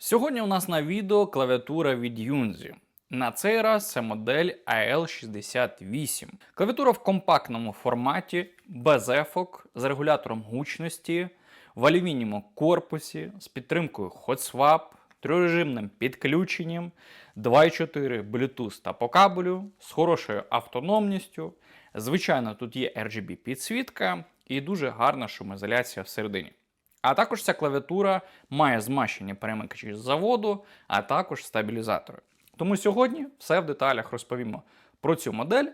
Сьогодні у нас на відео клавіатура від Yunzi. На цей раз це модель AL68. Клавіатура в компактному форматі, без ефок, з регулятором гучності, в алюмінієвому корпусі, з підтримкою HotSwap, трирежимним підключенням, 2.4 Bluetooth та по кабелю, з хорошою автономністю. Звичайно, тут є RGB підсвітка і дуже гарна шумоізоляція всередині. А також ця клавіатура має змащені перемикачі з заводу, а також стабілізатори. Тому сьогодні все в деталях розповімо про цю модель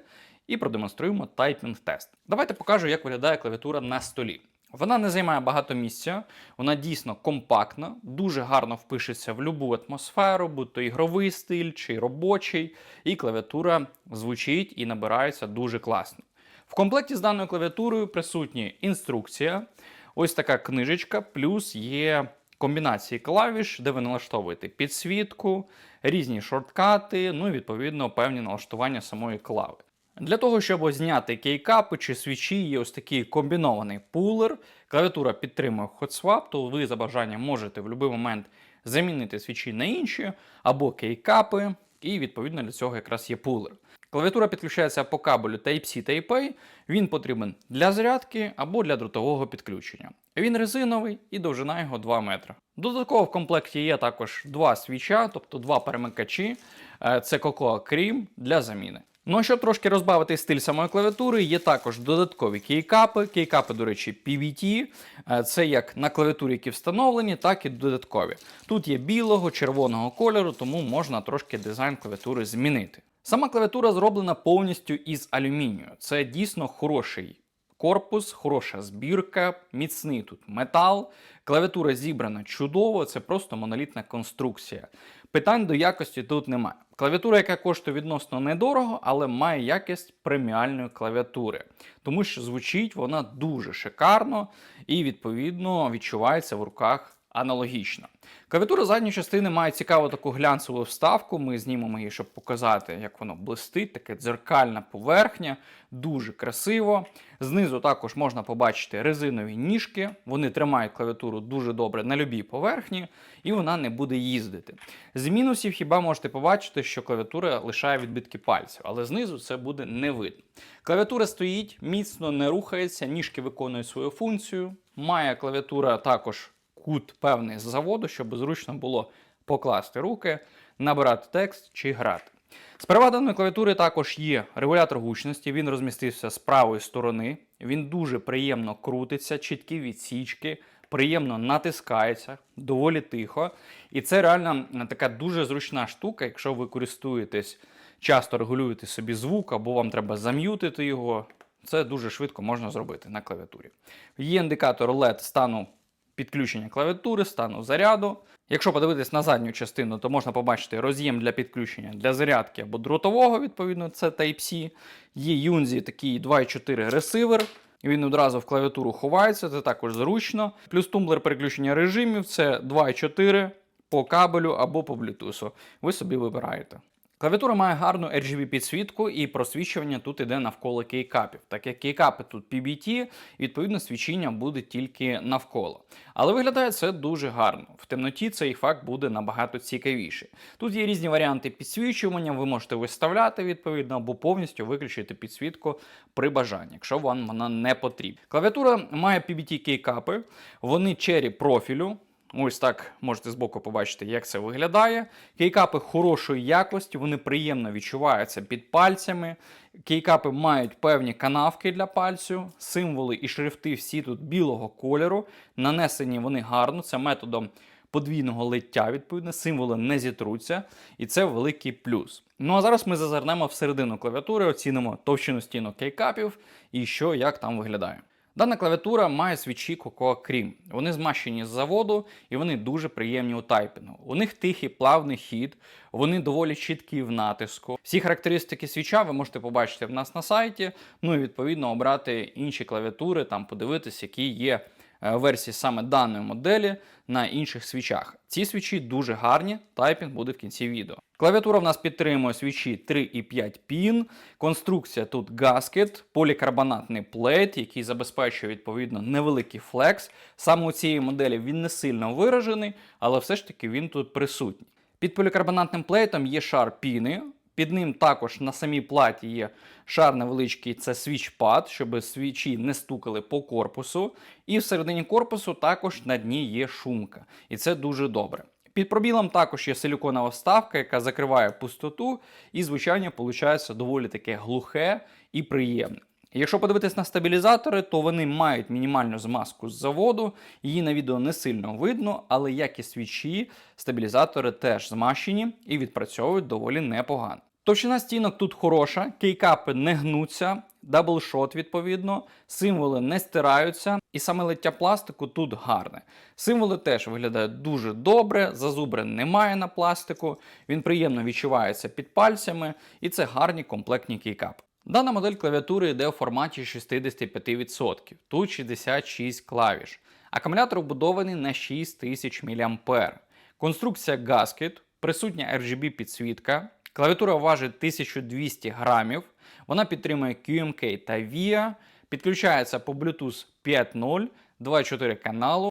і продемонструємо тайпінг-тест. Давайте покажу, як виглядає клавіатура на столі. Вона не займає багато місця, вона дійсно компактна, дуже гарно впишеться в будь-яку атмосферу, будь то ігровий стиль чи робочий, і клавіатура звучить і набирається дуже класно. В комплекті з даною клавіатурою присутні інструкція, ось така книжечка, плюс є комбінації клавіш, де ви налаштовуєте підсвітку, різні шорткати, ну і відповідно певні налаштування самої клави. Для того, щоб зняти кейкапи чи свічі, є ось такий комбінований пулер. Клавіатура підтримує HotSwap, то ви за бажанням можете в будь-який момент замінити свічі на інші або кейкапи, і відповідно для цього якраз є пулер. Клавіатура підключається по кабелю Type-C Type-A, він потрібен для зарядки або для дротового підключення. Він резиновий і довжина його 2 метри. Додатково в комплекті є також два свіча, тобто два перемикачі. Е, Це Cocoa Cream для заміни. Ну а щоб трошки розбавити стиль самої клавіатури, є також додаткові кейкапи. Кейкапи, до речі, PVT. Е, Це як на клавіатурі, які встановлені, так і додаткові. Тут є білого, червоного кольору, тому можна трошки дизайн клавіатури змінити. Сама клавіатура зроблена повністю із алюмінію. Це дійсно хороший корпус, хороша збірка, міцний тут метал. Клавіатура зібрана чудово, це просто монолітна конструкція. Питань до якості тут немає. Клавіатура, яка коштує відносно недорого, але має якість преміальної клавіатури, тому що звучить вона дуже шикарно і, відповідно, відчувається в руках аналогічно. Клавіатура задньої частини має цікаву таку глянцеву вставку. Ми знімемо її, щоб показати, як воно блистить, таке дзеркальна поверхня, дуже красиво. Знизу також можна побачити резинові ніжки. Вони тримають клавіатуру дуже добре на любій поверхні, і вона не буде їздити. З мінусів хіба можете побачити, що клавіатура лишає відбитки пальців, але знизу це буде не видно. Клавіатура стоїть, міцно не рухається, ніжки виконують свою функцію. Має клавіатура також кут певний з заводу, щоб зручно було покласти руки, набирати текст чи грати. З переваг даної клавіатури також є регулятор гучності, він розмістився з правої сторони, він дуже приємно крутиться, чіткі відсічки, приємно натискається, доволі тихо. І це реально така дуже зручна штука, якщо ви користуєтесь, часто регулюєте собі звук, або вам треба зам'ютити його. Це дуже швидко можна зробити на клавіатурі. Є індикатор LED стану підключення клавіатури, стану заряду. Якщо подивитись на задню частину, то можна побачити роз'єм для підключення для зарядки або дротового, відповідно, це Type-C. Є Yunzi такий 2.4 ресивер. Він одразу в клавіатуру ховається, це також зручно. Плюс тумблер переключення режимів це 2.4 по кабелю або по Bluetooth. Ви собі вибираєте. Клавіатура має гарну RGB підсвітку і просвічування тут іде навколо кейкапів. Так як кейкапи тут PBT, відповідно свічіння буде тільки навколо. Але виглядає це дуже гарно. В темноті цей факт буде набагато цікавіше. Тут є різні варіанти підсвічування, ви можете виставляти відповідно або повністю виключити підсвітку при бажанні, якщо вам вона не потрібна. Клавіатура має PBT кейкапи, вони чері профілю. Ось так можете збоку побачити, як це виглядає. Кейкапи хорошої якості, вони приємно відчуваються під пальцями. Кейкапи мають певні канавки для пальцю, символи і шрифти всі тут білого кольору. Нанесені вони гарно, це методом подвійного лиття, відповідно, символи не зітруться, і це великий плюс. Ну а зараз ми зазирнемо всередину клавіатури, оцінимо товщину стінок кейкапів і що як там виглядає. Дана клавіатура має свічі Cocoa Cream. Вони змащені з заводу і вони дуже приємні у тайпінгу. У них тихий плавний хід, вони доволі чіткі в натиску. Всі характеристики свіча ви можете побачити в нас на сайті. Ну і відповідно обрати інші клавіатури, там подивитись, які є версії саме даної моделі на інших свічах. Ці свічі дуже гарні, тайпінг буде в кінці відео. Клавіатура в нас підтримує свічі 3,5 пін. Конструкція тут гаскет, полікарбонатний плейт, який забезпечує відповідно невеликий флекс. Саме у цієї моделі він не сильно виражений, але все ж таки він тут присутній. Під полікарбонатним плейтом є шар піни. Під ним також на самій платі є шар невеличкий, це свічпад, щоб свічі не стукали по корпусу. І всередині корпусу також на дні є шумка. І це дуже добре. Під пробілом також є силіконова вставка, яка закриває пустоту, і звучання виходить доволі таке глухе і приємне. Якщо подивитись на стабілізатори, то вони мають мінімальну змазку з заводу. Її на відео не сильно видно, але як і свічі, стабілізатори теж змащені і відпрацьовують доволі непогано. Товщина стінок тут хороша, кейкапи не гнуться, даблшот відповідно, символи не стираються, і саме лиття пластику тут гарне. Символи теж виглядають дуже добре, зазубрин немає на пластику, він приємно відчувається під пальцями, і це гарні комплектні кейкапи. Дана модель клавіатури йде у форматі 65%, тут 66 клавіш. Акумулятор вбудований на 6000 мА. Конструкція Gasket, присутня RGB підсвітка. Клавіатура важить 1200 грамів. Вона підтримує QMK та VIA, підключається по Bluetooth 5.0, 2.4 каналу